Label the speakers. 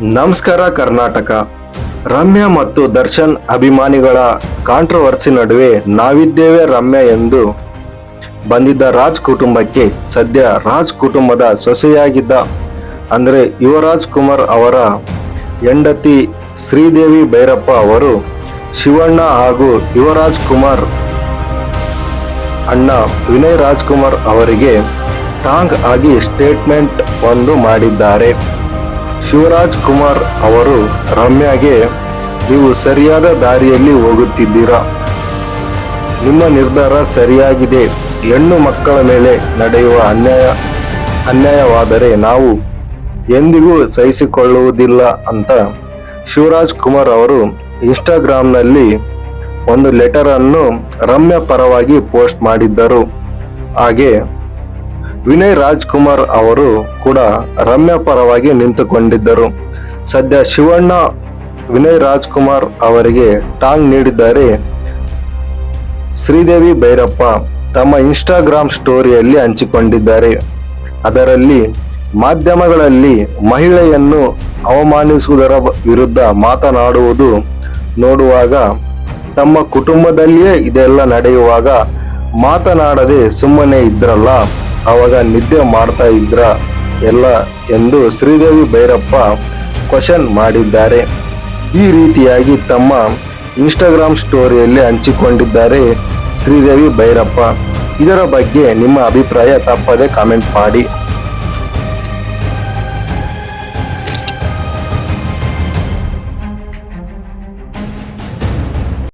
Speaker 1: ನಮಸ್ಕಾರ ಕರ್ನಾಟಕ. ರಮ್ಯಾ ಮತ್ತು ದರ್ಶನ್ ಅಭಿಮಾನಿಗಳ ಕಾಂಟ್ರವರ್ಸಿ ನಡುವೆ ನಾವಿದ್ದೇವೆ ರಮ್ಯಾ ಎಂದು ಬಂದಿದ್ದ ರಾಜ್ ಕುಟುಂಬಕ್ಕೆ ಸದ್ಯ ರಾಜ್ ಕುಟುಂಬದ ಸೊಸೆಯಾಗಿದ್ದ ಅಂದರೆ ಯುವರಾಜ್ ಕುಮಾರ್ ಅವರ ಹೆಂಡತಿ ಶ್ರೀದೇವಿ ಭೈರಪ್ಪ ಅವರು ಶಿವಣ್ಣ ಹಾಗೂ ಯುವರಾಜ್ ಕುಮಾರ್ ಅಣ್ಣ ವಿನಯ್ ರಾಜ್ಕುಮಾರ್ ಅವರಿಗೆ ಟಾಂಗ್ ಆಗಿ ಸ್ಟೇಟ್ಮೆಂಟ್ ಒಂದು ಮಾಡಿದ್ದಾರೆ. ಶಿವರಾಜ್ ಕುಮಾರ್ ಅವರು ರಮ್ಯಾಗೆ, ನೀವು ಸರಿಯಾದ ದಾರಿಯಲ್ಲಿ ಹೋಗುತ್ತಿದ್ದೀರಾ? ನಿಮ್ಮ ನಿರ್ಧಾರ ಸರಿಯಾಗಿದೆ. ಹೆಣ್ಣು ಮಕ್ಕಳ ಮೇಲೆ ನಡೆಯುವ ಅನ್ಯಾಯ, ಅನ್ಯಾಯವಾದರೆ ನಾವು ಎಂದಿಗೂ ಸಹಿಸಿಕೊಳ್ಳುವುದಿಲ್ಲ ಅಂತ ಶಿವರಾಜ್ ಕುಮಾರ್ ಅವರು ಇನ್ಸ್ಟಾಗ್ರಾಮ್ನಲ್ಲಿ ಒಂದು ಲೆಟರನ್ನು ರಮ್ಯ ಪರವಾಗಿ ಪೋಸ್ಟ್ ಮಾಡಿದ್ದರು. ಹಾಗೆ ವಿನಯ್ ರಾಜ್ಕುಮಾರ್ ಅವರು ಕೂಡ ರಮ್ಯ ಪರವಾಗಿ ನಿಂತುಕೊಂಡಿದ್ದರು. ಸದ್ಯ ಶಿವಣ್ಣ, ವಿನಯ್ ರಾಜ್ಕುಮಾರ್ ಅವರಿಗೆ ಟಾಂಗ್ ನೀಡಿದ್ದಾರೆ ಶ್ರೀದೇವಿ ಭೈರಪ್ಪ. ತಮ್ಮ ಇನ್ಸ್ಟಾಗ್ರಾಮ್ ಸ್ಟೋರಿಯಲ್ಲಿ ಹಂಚಿಕೊಂಡಿದ್ದಾರೆ. ಅದರಲ್ಲಿ, ಮಾಧ್ಯಮಗಳಲ್ಲಿ ಮಹಿಳೆಯನ್ನು ಅವಮಾನಿಸುವುದರ ವಿರುದ್ಧ ಮಾತನಾಡುವುದು ನೋಡುವಾಗ, ತಮ್ಮ ಕುಟುಂಬದಲ್ಲಿಯೇ ಇದೆಲ್ಲ ನಡೆಯುವಾಗ ಮಾತನಾಡದೆ ಸುಮ್ಮನೆ ಇದ್ರಲ್ಲ? ಅವಾಗ ನಿದ್ದೆ ಮಾಡ್ತಾ ಇದ್ರ ಎಲ್ಲ ಎಂದು ಶ್ರೀದೇವಿ ಭೈರಪ್ಪ ಕ್ವಶನ್ ಮಾಡಿದ್ದಾರೆ. ಈ ರೀತಿಯಾಗಿ ತಮ್ಮ ಇನ್ಸ್ಟಾಗ್ರಾಮ್ ಸ್ಟೋರಿಯಲ್ಲಿ ಹಂಚಿಕೊಂಡಿದ್ದಾರೆ ಶ್ರೀದೇವಿ ಭೈರಪ್ಪ. ಇದರ ಬಗ್ಗೆ ನಿಮ್ಮ ಅಭಿಪ್ರಾಯ ತಪ್ಪದೆ ಕಾಮೆಂಟ್ ಮಾಡಿ.